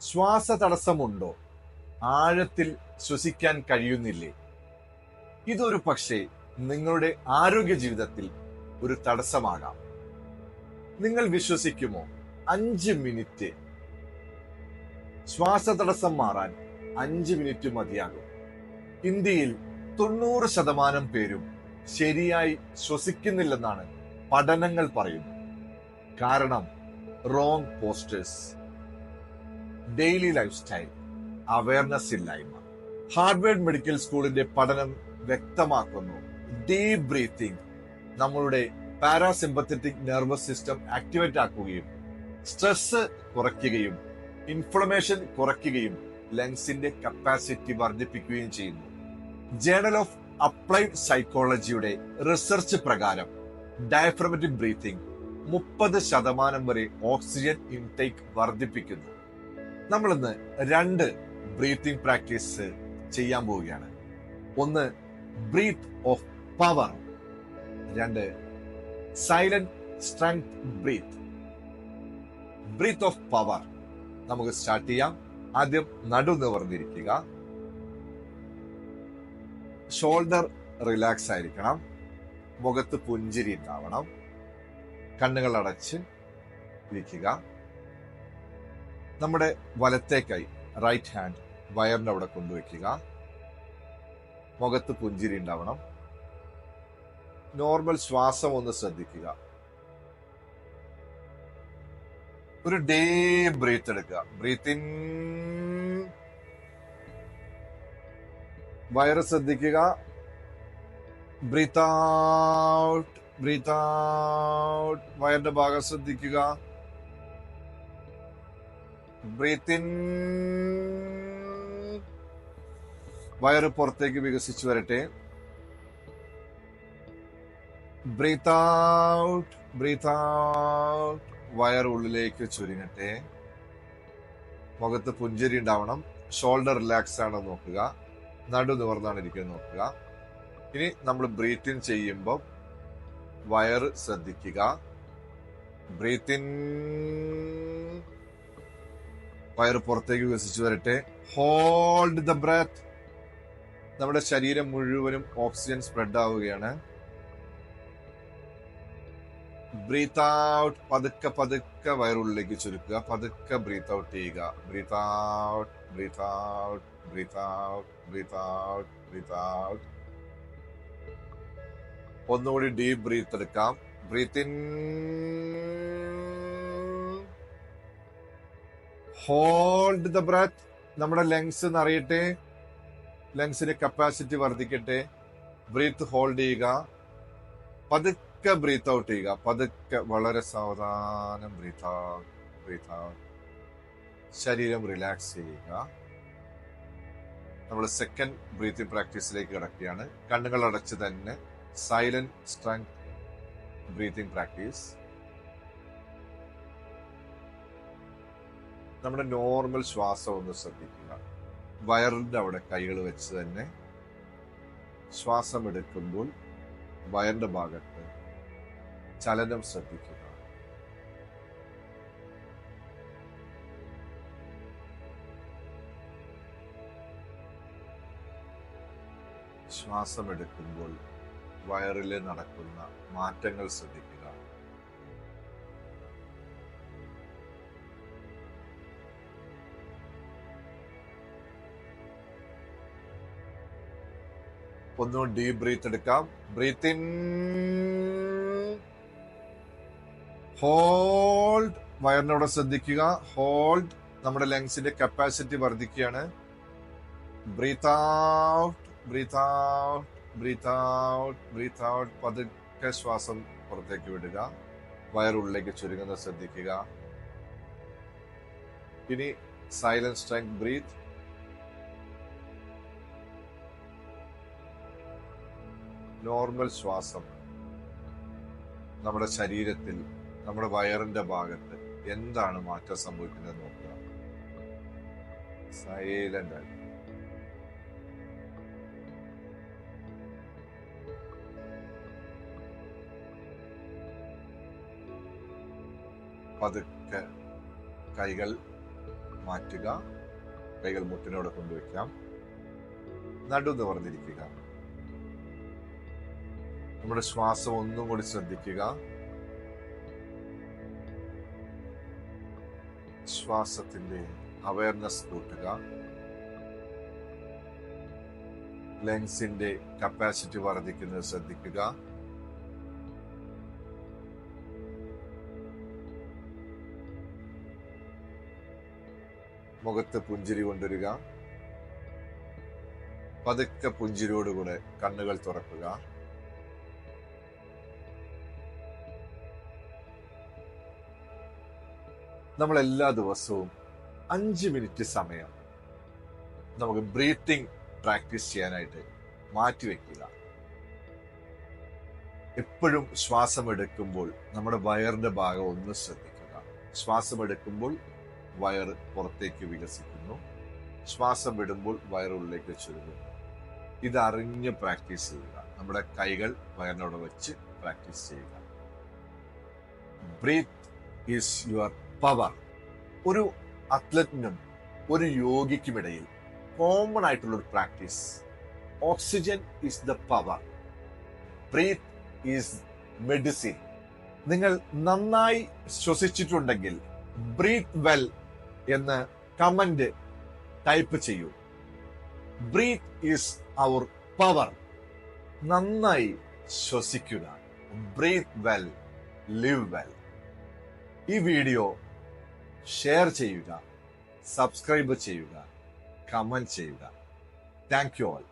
ശ്വാസ തടസ്സമുണ്ടോ ആഴത്തിൽ ശ്വസിക്കാൻ കഴിയുന്നില്ലേ? ഇതൊരു പക്ഷേ നിങ്ങളുടെ ആരോഗ്യ ജീവിതത്തിൽ ഒരു തടസ്സമാകാം. നിങ്ങൾ വിശ്വസിക്കുമോ? അഞ്ച് മിനിറ്റ്. ശ്വാസ തടസ്സം മാറാൻ അഞ്ച് മിനിറ്റ് മതിയാകും. ഇന്ത്യയിൽ തൊണ്ണൂറ് ശതമാനം പേരും ശരിയായി ശ്വസിക്കുന്നില്ലെന്നാണ് പഠനങ്ങൾ പറയുന്നത്. കാരണം wrong postures daily lifestyle awareness ഇല്ലായ്മ. ഹാർവേഡ് മെഡിക്കൽ സ്കൂളിന്റെ പഠനം വ്യക്തമാക്കുന്നു. ഡീപ് ബ്രീത്തിങ് നമ്മളുടെ പാരാസിമ്പത്തറ്റിക് നെർവസ് സിസ്റ്റം ആക്ടിവേറ്റ് ആക്കുകയും സ്ട്രെസ് കുറയ്ക്കുകയും ഇൻഫ്ലമേഷൻ കുറയ്ക്കുകയും ലങ്സിന്റെ കപ്പാസിറ്റി വർദ്ധിപ്പിക്കുകയും ചെയ്യുന്നു. ജേണൽ ഓഫ് അപ്ലൈഡ് സൈക്കോളജിയുടെ റിസർച്ച് പ്രകാരം ഡയഫ്രമറ്റിക് ബ്രീത്തിങ് മുപ്പത് ശതമാനം വരെ ഓക്സിജൻ ഇൻടേക്ക് വർദ്ധിപ്പിക്കുന്നു. നമ്മളിന്ന് രണ്ട് ബ്രീത്തിങ് പ്രാക്ടീസ് ചെയ്യാൻ പോവുകയാണ്. ഒന്ന് ബ്രീത്ത് ഓഫ് പവർ രണ്ട് silent strength breath breath of power നമുക്ക് സ്റ്റാർട്ട് ചെയ്യാം. ആദ്യം നടു നിവർന്നിരിക്കുക. ഷോൾഡർ റിലാക്സ് ആയിരിക്കണം. മുഖത്ത് പുഞ്ചിരി ഉണ്ടാവണം. കണ്ണുകൾ അടച്ച് ഇരിക്കുക. നമ്മുടെ വലത്തേക്കായി റൈറ്റ് ഹാൻഡ് വയറിന്റെ അവിടെ കൊണ്ടുവയ്ക്കുക. മുഖത്ത് പുഞ്ചിരി ഉണ്ടാവണം. നോർമൽ ശ്വാസം ഒന്ന് ശ്രദ്ധിക്കുക. ഒരു ഡേ ബ്രീത്ത് എടുക്കുക. ബ്രീത്ത് ഇൻ വയറ് ശ്രദ്ധിക്കുക. ബ്രീത്ത് ഔട്ട് ബ്രീത്ത് ഔട്ട് വയറിന്റെ ഭാഗം ശ്രദ്ധിക്കുക. ബ്രീത്ത് ഇൻ വയറ് പുറത്തേക്ക് വികസിച്ചു വരട്ടെ. ബ്രീത്ത് ഔട്ട് ബ്രീത്ത് ഔട്ട് വയർ ഉള്ളിലേക്ക് ചുരുങ്ങട്ടെ. മുഖത്ത് പുഞ്ചിരി ഉണ്ടാവണം. ഷോൾഡർ റിലാക്സ് ആണോ നോക്കുക. നടു നിവർന്നാണ് ഇരിക്കുന്നത് നോക്കുക. ഇനി നമ്മൾ ബ്രീത്ത് ഇൻ ചെയ്യുമ്പോൾ വയറ് ശ്രദ്ധിക്കുക. ബ്രീത്ത് ഇൻ വയറ് പുറത്തേക്ക് വികസിച്ചു വരട്ടെ. ഹോൾഡ് ദ ബ്രത്ത് നമ്മുടെ ശരീരം മുഴുവനും ഓക്സിജൻ സ്പ്രെഡ് ആവുകയാണ്. ബ്രീത്ത് ഔട്ട് പതുക്കെ പതുക്കെ വയറുള്ളിലേക്ക് ചുരുക്കുക. പതുക്കെ ബ്രീത്ത് ഔട്ട് ചെയ്യുക. Breath out breath out breath out breath out breath out ഒന്നുകൂടി ഡീപ് ബ്രീത്ത് എടുക്കാം. Breath in hold the breath നമ്മുടെ ലങ്സ് നിറയട്ടെ. ലങ്സിന്റെ കപ്പാസിറ്റി വർദ്ധിക്കട്ടെ. ബ്രീത്ത് ഹോൾഡ് ചെയ്യുക. പതുക്കെ ബ്രീത്ത് ഔട്ട് ചെയ്യുക. പതുക്കെ വളരെ സാവധാനം ബ്രീത്ത് ബ്രീത്ത് ശരീരം റിലാക്സ് ചെയ്യുക. നമ്മൾ സെക്കൻഡ് ബ്രീത്തിങ് പ്രാക്ടീസിലേക്ക് കിടക്കുകയാണ്. കണ്ണുകൾ അടച്ച് തന്നെ സൈലന്റ് സ്ട്രെങ്ത് ബ്രീത്തിങ് പ്രാക്ടീസ് നമ്മുടെ നോർമൽ ശ്വാസം ഒന്ന് ശ്രദ്ധിക്കുക. വയറിന്റെ അവിടെ കൈകൾ വെച്ച് തന്നെ ശ്വാസം എടുക്കുമ്പോൾ വയറിന്റെ ഭാഗത്ത് ചലനം ശ്രദ്ധിക്കുക. ശ്വാസം എടുക്കുമ്പോൾ വയറിൽ നടക്കുന്ന മാറ്റങ്ങൾ ശ്രദ്ധിക്കുക. ഒന്നുകൂടി ഡീപ് ബ്രീത്ത് എടുക്കാം. ബ്രീത്ത് ഇൻ ഹോൾഡ് വയറിനോടെ ശ്രദ്ധിക്കുക. ഹോൾഡ് നമ്മുടെ ലങ്സിന്റെ കപ്പാസിറ്റി വർദ്ധിക്കുകയാണ്. Breath out breath out breath out breath out പതുക്കെ ശ്വാസം പുറത്തേക്ക് വിടുക. വയറുള്ളിലേക്ക് ചുരുങ്ങുന്നത് ശ്രദ്ധിക്കുക. ഇനി സൈലൻസ് സ്ട്രെങ്ത് ബ്രീത്ത് നോർമൽ ശ്വാസം നമ്മുടെ ശരീരത്തിൽ നമ്മുടെ വയറിന്റെ ഭാഗത്ത് എന്താണ് മാറ്റം സംഭവിക്കുന്നത് നോക്കുക. സൈലന്റ് പതുക്കെ കൈകൾ മാറ്റുക കൈകൾ മുട്ടിനോട് കൊണ്ടുവയ്ക്കാം നടു നിവർന്നിരിക്കുക നമ്മുടെ ശ്വാസം ഒന്നും കൂടി ശ്രദ്ധിക്കുക. ശ്വാസത്തിന്റെ അവയർനെസ് കൂട്ടുക. ലങ്സിന്റെ കപ്പാസിറ്റി വർദ്ധിക്കുന്നത് ശ്രദ്ധിക്കുക. മുഖത്ത് പുഞ്ചിരി കൊണ്ടുവരിക. പതുക്കെ പുഞ്ചിരിയോടുകൂടെ കണ്ണുകൾ തുറക്കുക. നമ്മൾ എല്ലാ ദിവസവും അഞ്ച് മിനിറ്റ് സമയം നമുക്ക് ബ്രീത്തിങ് പ്രാക്ടീസ് ചെയ്യാനായിട്ട് മാറ്റിവെക്കുക എപ്പോഴും ശ്വാസം എടുക്കുമ്പോൾ നമ്മുടെ വയറിന്റെ ഭാഗം ഒന്ന് ശ്രദ്ധിക്കുക. ശ്വാസം എടുക്കുമ്പോൾ വയർ പുറത്തേക്ക് വികസിക്കുന്നു. ശ്വാസം വിടുമ്പോൾ വയറുള്ളിലേക്ക് ചുരുങ്ങുന്നു. ഇതറിഞ്ഞ് പ്രാക്ടീസ് ചെയ്യുക. നമ്മുടെ കൈകൾ വയറിനോട് വെച്ച് പ്രാക്ടീസ് ചെയ്യുക. ബ്രീത്ത് ഈസ് യുവർ പവർ ഒരു അത്ലറ്റിനും ഒരു യോഗിക്കുമിടയിൽ കോമൺ ആയിട്ടുള്ള ഒരു practice oxygen is the power breath is medicine നിങ്ങൾ നന്നായി ശ്വസിച്ചിട്ടുണ്ടെങ്കിൽ ബ്രീത്ത് വെൽ എന്ന് കമന്റ് ടൈപ്പ് ചെയ്യൂ. ബ്രീത്ത് ഈസ് അവർ പവർ നന്നായി ശ്വസിക്കുക. ബ്രീത്ത് വെൽ ലിവ് വെൽ ഈ വീഡിയോ ഷെയർ ചെയ്യുക സബ്സ്ക്രൈബ് ചെയ്യുക കമന്റ് ചെയ്യുക. Thank you all